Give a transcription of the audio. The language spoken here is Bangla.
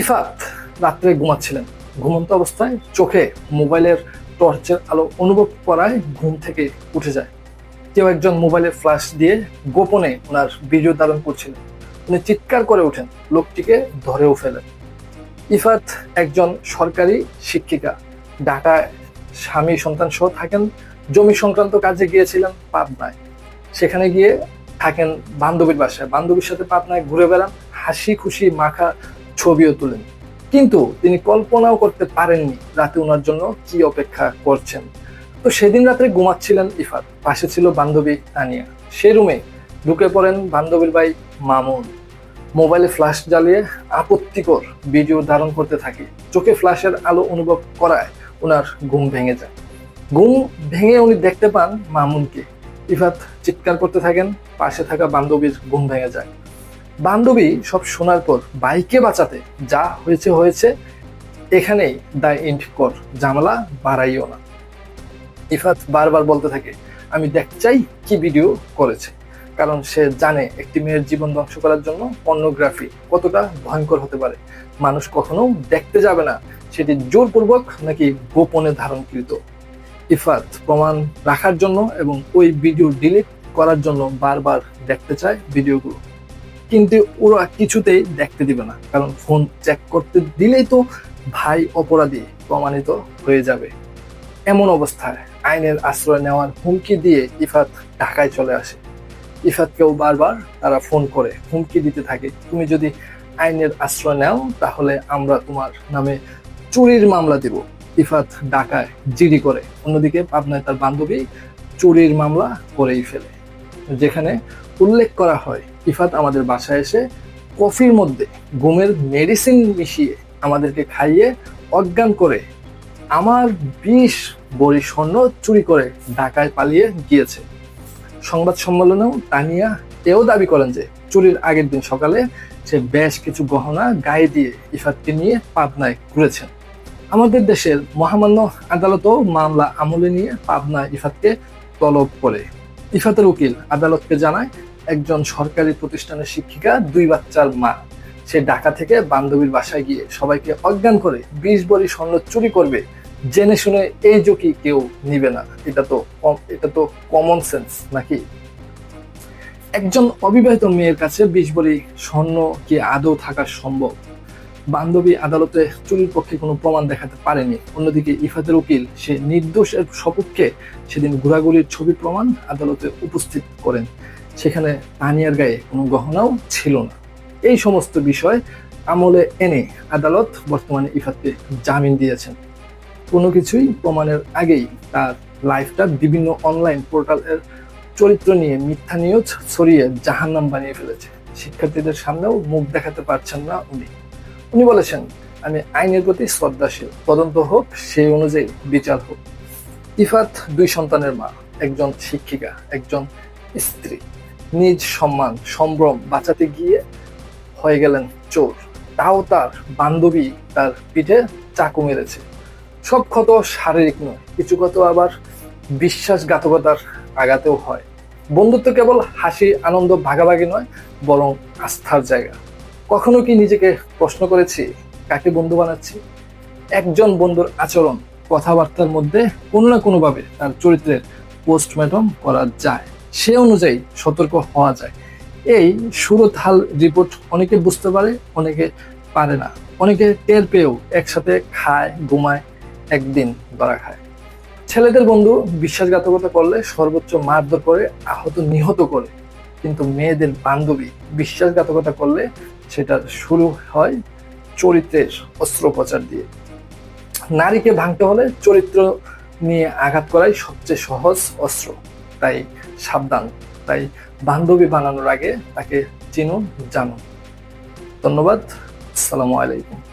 ইফাত রাত্রে ঘুমাচ্ছিলেন। ঘুমন্ত অবস্থায় চোখে মোবাইলের টর্চের আলো অনুভব করায় ঘুম থেকে উঠে যায়। কেউ একজন মোবাইলের ফ্ল্যাশ দিয়ে গোপনে ওনার ভিডিও ধারণ করছিলেন। উনি চিৎকার করে ওঠেন, লোকটিকে ধরেও ফেলেন। ইফাত একজন সরকারি শিক্ষিকা ঢাকায় স্বামী, সন্তান সহ থাকেন, জমি সংক্রান্ত কাজে গিয়েছিলেন পাবনায়। সেখানে গিয়ে থাকেন বান্ধবীর বাসায়। বান্ধবীর সাথে পাবনায় ঘুরে বেড়ান, হাসি খুশি মাখা ছবিও তুলেন। কিন্তু তিনি কল্পনাও করতে পারেননি রাতে ওনার জন্য কি অপেক্ষা করছেন। তো সেদিন রাত্রে ঘুমাচ্ছিলেন ইফাত, পাশে ছিল বান্ধবী তানিয়া। সে রুমে ঢুকে পড়েন বান্ধবীর ভাই মামুন। মোবাইলে ফ্ল্যাশ জ্বালিয়ে আপত্তিকর ভিডিও ধারণ করতে থাকে। চোখে ফ্ল্যাশের আলো অনুভব করায় ওনার ঘুম ভেঙে যায়। ঘুম ভেঙে উনি দেখতে পান মামুনকে। ইফাত চিৎকার করতে থাকেন, পাশে থাকা বান্ধবীর ঘুম ভেঙে যায়। বান্ধবী সব শোনার পর বাইকে বাঁচাতে যা হয়েছে হয়েছে। এখানেই দায় ইন্ট কর। ঝামেলা বাড়াইও না। ইফাত বারবার বলতে থাকে, আমি দেখতে চাই কি ভিডিও করেছে। কারণ সে জানে একটি মেয়ের জীবন ধ্বংস করার জন্য পর্নোগ্রাফি কতটা ভয়ঙ্কর হতে পারে। মানুষ কখনো দেখতে যাবে না, সেটি জোরপূর্বক নাকি গোপনে ধারণকৃত। ইফাত প্রমাণ রাখার জন্য এবং ওই ভিডিও ডিলিট করার জন্য বারবার দেখতে চায় ভিডিওগুলো। কিন্তু ওরা কিছুতেই দেখতে দিবে না। কারণ ফোন চেক করতে দিলেই তো ভাই অপরাধী প্রমাণিত হয়ে যাবে। এমন অবস্থায় আইনের আশ্রয় নেওয়ার হুমকি দিয়ে ইফাত ঢাকায় চলে আসে। ইফাতকেও বারবার তারা ফোন করে, হুমকি দিতে থাকে। তুমি যদি আইনের আশ্রয় নাও, তাহলে আমরা তোমার নামে চুরির মামলা দিব। ইফাত ঢাকায় জিডি করে। অন্যদিকে পাবনায় তার বান্ধবী চুরির মামলা করেই ফেলে। যেখানে উল্লেখ করা হয় ইফাত আমাদের বাসায় এসে কফির মধ্যে ঘুমের মেডিসিন মিশিয়ে আমাদেরকে খাইয়ে অজ্ঞান করে আমার বিষ বড়ি স্বর্ণ চুরি করে ঢাকায় পালিয়ে গিয়েছে। সংবাদ সম্মেলনেও তানিয়া এও দাবি করেন যে চুরির আগের দিন সকালে সে বেশ কিছু গহনা গায়ে দিয়ে ইফাতকে নিয়ে পাবনায় ঘুরেছেন। আমাদের দেশের মহামান্য আদালতও মামলা আমলে নিয়ে পাবনা ইফাতকে তলব করে। ইফাতের উকিল আদালতকে জানায় একজন সরকারি প্রতিষ্ঠানের শিক্ষিকা, দুই বাচ্চার মা। সে ঢাকা থেকে বান্ধবীর বাসায় গিয়ে সবাইকে অজ্ঞান করে বিশ বড়ি স্বর্ণ চুরি করবে। জেনে শুনে এই ঝুঁকি কেউ নিবে না। এটা তো এটা তো কমন সেন্স নাকি? একজন অবিবাহিত মেয়ের কাছে বিশ বড়ি, স্বর্ণ কি আদৌ থাকা সম্ভব? বান্ধবী আদালতে চুরির পক্ষে কোনো প্রমাণ দেখাতে পারেনি। অন্যদিকে ইফাতের উকিল সে নির্দোষের সপক্ষে সেদিন ঘোরাঘুরির ছবি প্রমাণ আদালতে উপস্থিত করেন। সেখানে তানিয়ার গায়ে কোনো গহনাও ছিল না। এই সমস্ত বিষয় আমলে এনে আদালত বর্তমানে ইফাতকে জামিন দিয়েছেন। কোনো কিছুই প্রমাণের আগেই তার লাইফটা বিভিন্ন অনলাইন পোর্টালের চরিত্র নিয়ে মিথ্যা নিউজ ছড়িয়ে জাহান্নাম বানিয়ে ফেলেছে। শিক্ষার্থীদের সামনেও মুখ দেখাতে পারছেন না উনি। উনি বলেছেন, আমি আইনের প্রতি শ্রদ্ধাশীল। তদন্ত হোক, সেই অনুযায়ী বিচার হোক। ইফাত দুই সন্তানের মা, একজন শিক্ষিকা, একজন স্ত্রী। নিজ সম্মান, সম্ভ্রম বাঁচাতে গিয়ে হয়ে গেলেন চোর। তাও তার বান্ধবী তার পিঠে চাকু মেরেছে। সব ক্ষত শারীরিক নয়, কিছু ক্ষত আবার বিশ্বাসঘাতকতার আঘাতেও হয়। বন্ধুত্ব কেবল হাসি, আনন্দ, ভাগাভাগি নয়, বরং আস্থার জায়গা। কখনো কি নিজেকে প্রশ্ন করেছি, কাকে বন্ধু বানাচ্ছি? একজন বন্ধুর আচরণ, কথাবার্তার মধ্যে কোনো না কোনোভাবে তার চরিত্রের পোস্টমর্টম করা যায়। সে অনুযায়ী সতর্ক হওয়া যায়। এই সুরতহাল রিপোর্ট অনেকে বুঝতে পারে, অনেকে পারে না। অনেকে টের পেয়েও একসাথে খায়, ঘুমায়, একদিন ধরা খায়। ছেলেদের বন্ধু বিশ্বাসঘাতকতা করলে সর্বোচ্চ মারধর করে, আহত নিহত করে। কিন্তু মেয়েদের বান্ধবী বিশ্বাসঘাতকতা করলে সেটা শুরু হয় চরিত্রের অস্ত্রোপচার দিয়ে। নারীকে ভাঙতে হলে চরিত্র নিয়ে আঘাত করাই সবচেয়ে সহজ অস্ত্র। তাই সাবধান। তাই বান্ধবী বানানোর আগে তাকে চিনুন জানুন। ধন্যবাদ। আসসালামু আলাইকুম।